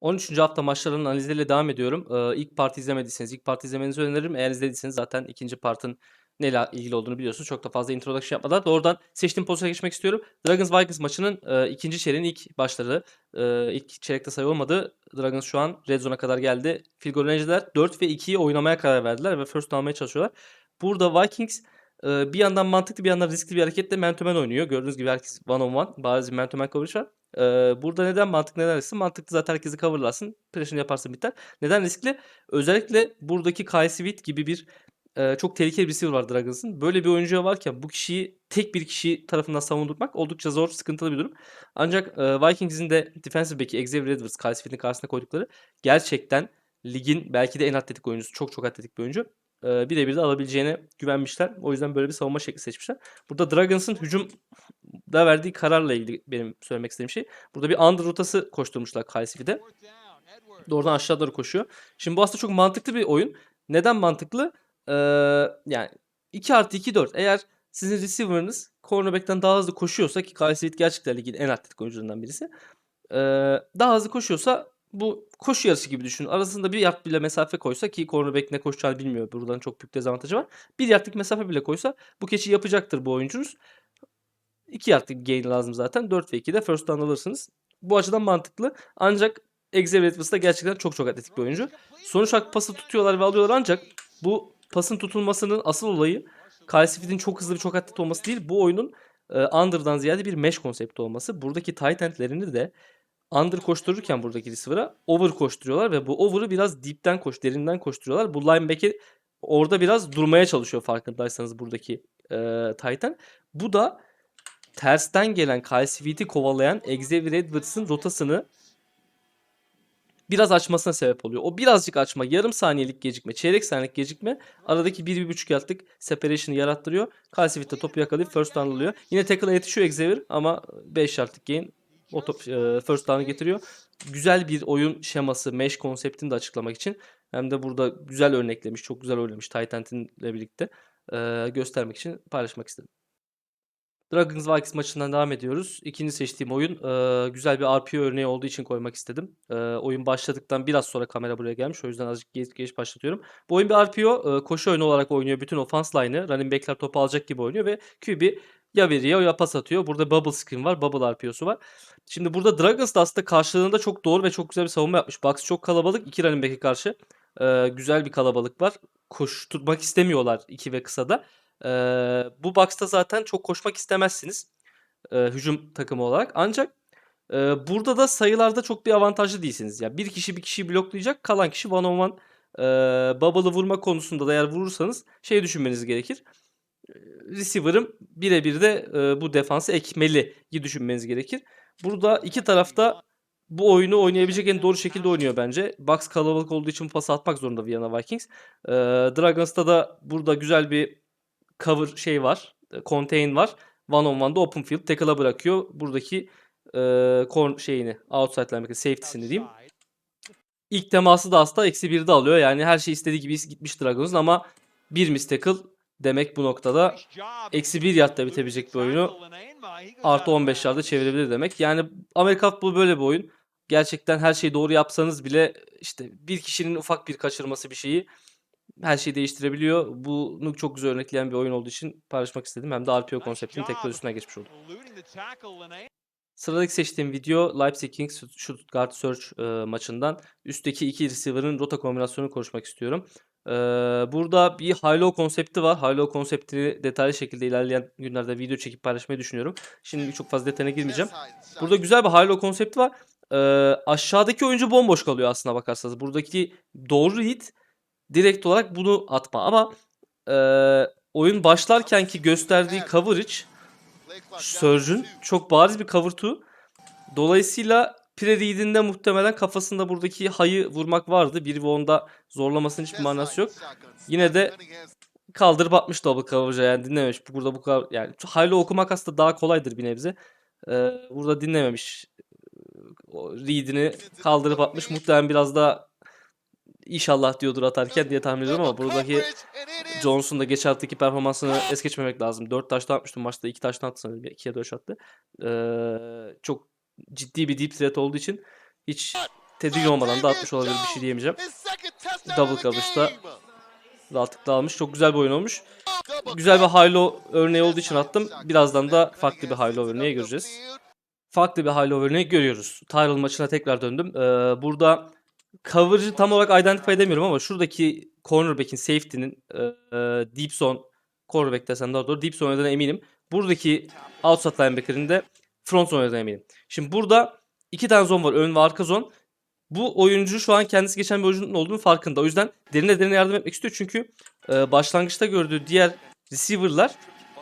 13. hafta maçlarının analizleriyle devam ediyorum. Ee, ilk parti izlemediyseniz ilk parti izlemenizi öneririm. Eğer izlediyseniz zaten ikinci partın neyle ilgili olduğunu biliyorsunuz. Çok da fazla introduction yapmadan doğrudan seçtiğim pozisyona geçmek istiyorum. Dragons Vikings maçının e, ikinci çeyreğin ilk başları. E, ilk çeyrekte sayı olmadı. Dragons şu an red zone'a kadar geldi. Field goal range'ler 4 ve 2'yi oynamaya karar verdiler ve first almaya çalışıyorlar. Burada Vikings e, bir yandan mantıklı bir yandan riskli bir hareketle man oynuyor. Gördüğünüz gibi herkes one on one. Bariz bir man coverage var. Ee, burada neden mantıklı neden riskli? Mantıklı zaten herkesi coverlarsın. Pression yaparsın biter. Neden riskli? Özellikle buradaki Kai Sweet gibi bir e, çok tehlikeli bir receiver var Dragons'ın. Böyle bir oyuncuya varken bu kişiyi tek bir kişi tarafından savundurmak oldukça zor, sıkıntılı bir durum. Ancak e, Vikings'in de defensive back'i Xavier Edwards, Kai Sweet'in karşısına koydukları gerçekten ligin belki de en atletik oyuncusu. Çok çok atletik bir oyuncu. E, birebir de alabileceğine güvenmişler. O yüzden böyle bir savunma şekli seçmişler. Burada Dragons'ın hücum da verdiği kararla ilgili benim söylemek istediğim şey. Burada bir under rotası koşturmuşlar Kayseri'de. Doğrudan aşağı doğru koşuyor. Şimdi bu aslında çok mantıklı bir oyun. Neden mantıklı? Ee, yani 2 artı 2 4. Eğer sizin receiver'ınız cornerback'ten daha hızlı koşuyorsa ki Kayseri gerçekten ligin en atletik oyuncularından birisi. Ee, daha hızlı koşuyorsa bu koşu yarışı gibi düşünün. Arasında bir yard bile mesafe koysa ki cornerback ne koşacağını bilmiyor. Buradan çok büyük dezavantajı var. Bir yardlık mesafe bile koysa bu keçi yapacaktır bu oyuncunuz. 2 yardlık gain lazım zaten. 4 ve 2'de first down alırsınız. Bu açıdan mantıklı. Ancak Xavier Edwards da gerçekten çok çok atletik bir oyuncu. Sonuç olarak pası tutuyorlar ve alıyorlar ancak bu pasın tutulmasının asıl olayı Kyle çok hızlı ve çok atlet olması değil. Bu oyunun e, under'dan ziyade bir mesh konsepti olması. Buradaki tight endlerini de under koştururken buradaki receiver'a over koşturuyorlar ve bu over'ı biraz deep'ten koş, derinden koşturuyorlar. Bu linebacker orada biraz durmaya çalışıyor farkındaysanız buradaki e, Titan. Bu da tersten gelen Kyle Sweet'i kovalayan Xavier Edwards'ın rotasını biraz açmasına sebep oluyor. O birazcık açma, yarım saniyelik gecikme, çeyrek saniyelik gecikme aradaki 1-1.5 yardlık separation'ı yarattırıyor. Kyle Sweet de topu yakalayıp first down alıyor. Yine tackle'a yetişiyor Xavier ama 5 yardlık gain o top, e, first down'ı getiriyor. Güzel bir oyun şeması, mesh konseptini de açıklamak için hem de burada güzel örneklemiş, çok güzel oynamış Titan'le birlikte e, göstermek için paylaşmak istedim. Dragons Vikings maçından devam ediyoruz. İkinci seçtiğim oyun e, güzel bir RPO örneği olduğu için koymak istedim. E, oyun başladıktan biraz sonra kamera buraya gelmiş. O yüzden azıcık geç, geç başlatıyorum. Bu oyun bir RPO e, koşu oyunu olarak oynuyor. Bütün offense line'ı running back'ler topu alacak gibi oynuyor ve QB ya veriyor ya pas atıyor. Burada bubble screen var. Bubble RPO'su var. Şimdi burada Dragons da aslında karşılığında çok doğru ve çok güzel bir savunma yapmış. Box çok kalabalık. iki running back'e karşı e, güzel bir kalabalık var. Koşturmak istemiyorlar iki ve kısada. Eee, bu box'ta zaten çok koşmak istemezsiniz, eee, hücum takımı olarak. Ancak, eee, burada da sayılarda çok bir avantajlı değilsiniz. Ya, bir kişi bir kişiyi bloklayacak, kalan kişi one on one, eee, bubble'ı vurma konusunda da eğer vurursanız şey düşünmeniz gerekir. Eee, receiver'ım bire bir de, eee, bu defansı ekmeliyi düşünmeniz gerekir. Burada iki taraf da bu oyunu oynayabilecek en doğru şekilde oynuyor bence. Box kalabalık olduğu için bu pası atmak zorunda Vienna Vikings. Eee, Dragons'ta da burada güzel bir cover şey var. E, contain var. One on one'da open field tackle'a bırakıyor. Buradaki e, corn şeyini outside linebacker safety'sini diyeyim. İlk teması da aslında eksi 1'de alıyor. Yani her şey istediği gibi gitmiş Dragons'un ama bir miss demek bu noktada eksi 1 yardta bitebilecek bir oyunu artı 15 yardta çevirebilir demek. Yani Amerika futbolu böyle bir oyun. Gerçekten her şeyi doğru yapsanız bile işte bir kişinin ufak bir kaçırması bir şeyi her şeyi değiştirebiliyor. Bunu çok güzel örnekleyen bir oyun olduğu için paylaşmak istedim. Hem de RPO konseptinin tekrar üstüne geçmiş oldum. Sıradaki seçtiğim video Leipzig Kings Stuttgart Search e, maçından üstteki iki receiver'ın rota kombinasyonunu konuşmak istiyorum. Burada bir high-low konsepti var. High-low konseptini detaylı şekilde ilerleyen günlerde video çekip paylaşmayı düşünüyorum. Şimdi çok fazla detayına girmeyeceğim. Burada güzel bir high-low konsepti var. E, aşağıdaki oyuncu bomboş kalıyor aslına bakarsanız. Buradaki doğru read direkt olarak bunu atma. Ama e, oyun başlarken ki gösterdiği coverage Surge'ün çok bariz bir cover to. Dolayısıyla pre-read'inde muhtemelen kafasında buradaki hayı vurmak vardı. 1 ve 10'da zorlamasının hiçbir manası yok. Yine de kaldırıp atmış double coverage'a yani dinlememiş. Burada bu kadar yani hayli okumak aslında daha kolaydır bir nebze. Ee, burada dinlememiş. O read'ini kaldırıp atmış. Muhtemelen biraz daha İnşallah diyordur atarken diye tahmin ediyorum ama buradaki Johnson da geçen haftaki performansını es geçmemek lazım. 4 taştan atmıştı maçta 2 taştan attı sanırım. 2'ye 4 attı. Ee, çok ciddi bir deep threat olduğu için hiç tedirgin olmadan da atmış olabilir bir şey diyemeyeceğim. Double coverage'da rahatlıkla almış. Çok güzel bir oyun olmuş. Güzel bir high-low örneği olduğu için attım. Birazdan da farklı bir high-low örneği göreceğiz. Farklı bir high-low örneği görüyoruz. Tyrell maçına tekrar döndüm. Ee, burada coverage'ı tam olarak identify edemiyorum ama şuradaki cornerback'in safety'nin e, e, deep zone cornerback desen daha doğru deep zone oynadığına eminim. Buradaki outside linebacker'ın de front zone oynadığına. Şimdi burada iki tane zone var. Ön ve arka zone. Bu oyuncu şu an kendisi geçen bir oyuncunun olduğunu farkında. O yüzden derine derine yardım etmek istiyor. Çünkü e, başlangıçta gördüğü diğer receiver'lar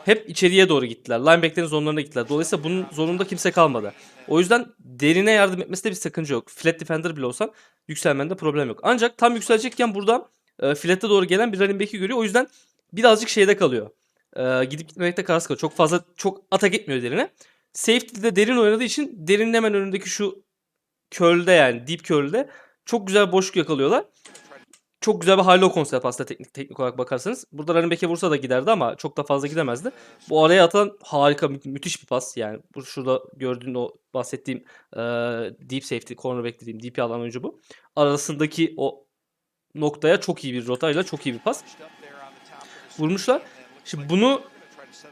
hep içeriye doğru gittiler. Lineback'lerin zonlarına gittiler. Dolayısıyla bunun zonunda kimse kalmadı. O yüzden derine yardım etmesinde bir sakınca yok. Flat defender bile olsan yükselmende problem yok. Ancak tam yükselecekken burada e, flat'e doğru gelen bir running back'i görüyor. O yüzden birazcık şeyde kalıyor. E, gidip gitmekte kararsız kalıyor. Çok fazla çok atak etmiyor derine. Safety'de derin oynadığı için derinin hemen önündeki şu curl'de yani deep curl'de çok güzel boşluk yakalıyorlar. Çok güzel bir high-low konsept aslında teknik teknik olarak bakarsanız. Burada running back'e vursa da giderdi ama çok da fazla gidemezdi. Bu araya atan harika mü- müthiş bir pas yani. Bu şurada gördüğün o bahsettiğim e, deep safety cornerback dediğim DP alan oyuncu bu. Arasındaki o noktaya çok iyi bir rotayla çok iyi bir pas vurmuşlar. Şimdi bunu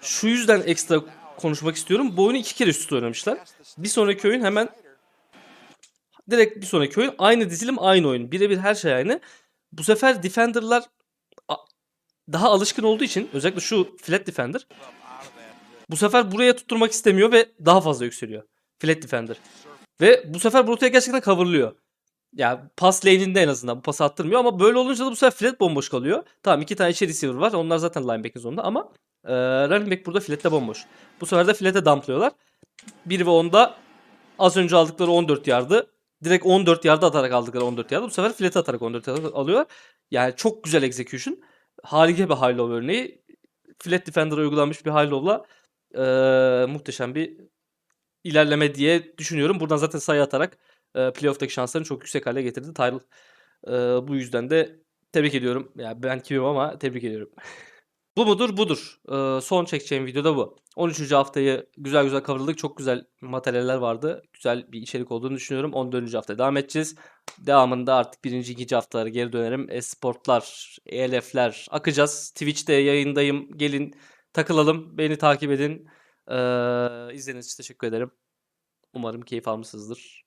şu yüzden ekstra konuşmak istiyorum. Bu oyunu iki kere üst üste oynamışlar. Bir sonraki oyun hemen direkt bir sonraki oyun aynı dizilim aynı oyun. Birebir her şey aynı. Bu sefer defender'lar daha alışkın olduğu için özellikle şu flat defender bu sefer buraya tutturmak istemiyor ve daha fazla yükseliyor. Flat defender. Ve bu sefer bu rotaya gerçekten coverlıyor. Ya pas lane'inde en azından bu pası attırmıyor ama böyle olunca da bu sefer flat bomboş kalıyor. Tamam iki tane içeri receiver var. Onlar zaten lineback'in zonunda ama e, running back burada flat'te bomboş. Bu sefer de flat'e dumplıyorlar. 1 ve 10'da az önce aldıkları 14 yardı. Direkt 14 yardı atarak aldıkları 14 yardı. Bu sefer flat'e atarak 14 yardı alıyorlar. Yani çok güzel execution. Harika bir high low örneği. Flat defender'a uygulanmış bir high low'la e, muhteşem bir ilerleme diye düşünüyorum. Buradan zaten sayı atarak e, playoff'taki şanslarını çok yüksek hale getirdi Tyrell. E, bu yüzden de tebrik ediyorum. Ya ben kimim ama tebrik ediyorum. bu mudur? Budur. E, son çekeceğim videoda bu. 13. haftayı güzel güzel kavradık. Çok güzel materyaller vardı. Güzel bir içerik olduğunu düşünüyorum. 14. haftaya devam edeceğiz. Devamında artık 1. 2. haftalara geri dönerim. Esportlar, ELF'ler akacağız. Twitch'te yayındayım. Gelin takılalım. Beni takip edin. Ee, izlediğiniz için teşekkür ederim. Umarım keyif almışsınızdır.